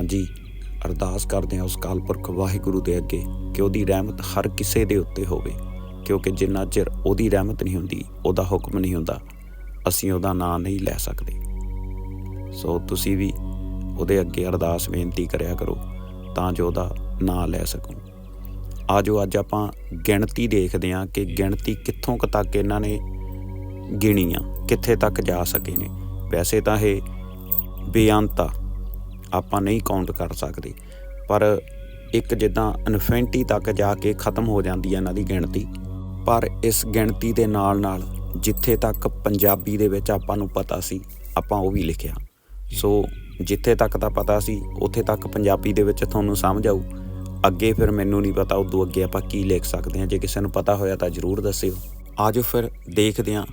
ਹਾਂਜੀ, ਅਰਦਾਸ ਕਰਦੇ ਹਾਂ ਉਸ ਅਕਾਲ ਪੁਰਖ ਵਾਹਿਗੁਰੂ ਦੇ ਅੱਗੇ ਕਿ ਉਹਦੀ ਰਹਿਮਤ ਹਰ ਕਿਸੇ ਦੇ ਉੱਤੇ ਹੋਵੇ, ਕਿਉਂਕਿ ਜਿੰਨਾ ਚਿਰ ਉਹਦੀ ਰਹਿਮਤ ਨਹੀਂ ਹੁੰਦੀ, ਉਹਦਾ ਹੁਕਮ ਨਹੀਂ ਹੁੰਦਾ, ਅਸੀਂ ਉਹਦਾ ਨਾਂ ਨਹੀਂ ਲੈ ਸਕਦੇ। ਸੋ ਤੁਸੀਂ ਵੀ ਉਹਦੇ ਅੱਗੇ ਅਰਦਾਸ ਬੇਨਤੀ ਕਰਿਆ ਕਰੋ, ਤਾਂ ਜੋ ਉਹਦਾ ਨਾਂ ਲੈ ਸਕੋ। ਆਜੋ, ਅੱਜ ਆਪਾਂ ਗਿਣਤੀ ਦੇਖਦੇ ਹਾਂ ਕਿ ਗਿਣਤੀ ਕਿੱਥੋਂ ਕੁ ਤੱਕ ਇਹਨਾਂ ਨੇ ਗਿਣੀ ਆ ਕਿੱਥੇ ਤੱਕ ਜਾ ਸਕੇ ਨੇ। ਵੈਸੇ ਤਾਂ ਇਹ ਬੇਅੰਤਾ ਆਪਾਂ ਨਹੀਂ ਕਾਊਂਟ ਕਰ ਸਕਦੇ। ਪਰ ਇੱਕ ਜਿੱਦਾਂ ਇਨਫਿਨਿਟੀ ਤੱਕ ਜਾ ਕੇ ਖਤਮ ਹੋ ਜਾਂਦੀ ਹੈ ਇਹਨਾਂ ਦੀ ਗਿਣਤੀ, ਪਰ ਇਸ ਗਿਣਤੀ ਦੇ ਨਾਲ ਨਾਲ ਜਿੱਥੇ ਤੱਕ ਪੰਜਾਬੀ ਦੇ ਵਿੱਚ ਆਪਾਂ ਨੂੰ ਪਤਾ ਸੀ, ਆਪਾਂ ਉਹ ਵੀ ਲਿਖਿਆ। ਸੋ ਜਿੱਥੇ ਤੱਕ ਦਾ ਪਤਾ ਸੀ, ਉੱਥੇ ਤੱਕ ਪੰਜਾਬੀ ਦੇ ਵਿੱਚ ਤੁਹਾਨੂੰ ਸਮਝ ਆਊ। ਅੱਗੇ ਫਿਰ ਮੈਨੂੰ ਨਹੀਂ ਪਤਾ ਉਦੋਂ ਅੱਗੇ ਆਪਾਂ ਕੀ ਲਿਖ ਸਕਦੇ ਹਾਂ। ਜੇ ਕਿਸੇ ਨੂੰ ਪਤਾ ਹੋਇਆ ਤਾਂ ਜਰੂਰ ਦੱਸਿਓ। ਆਜੋ ਫਿਰ ਦੇਖਦੇ ਹਾਂ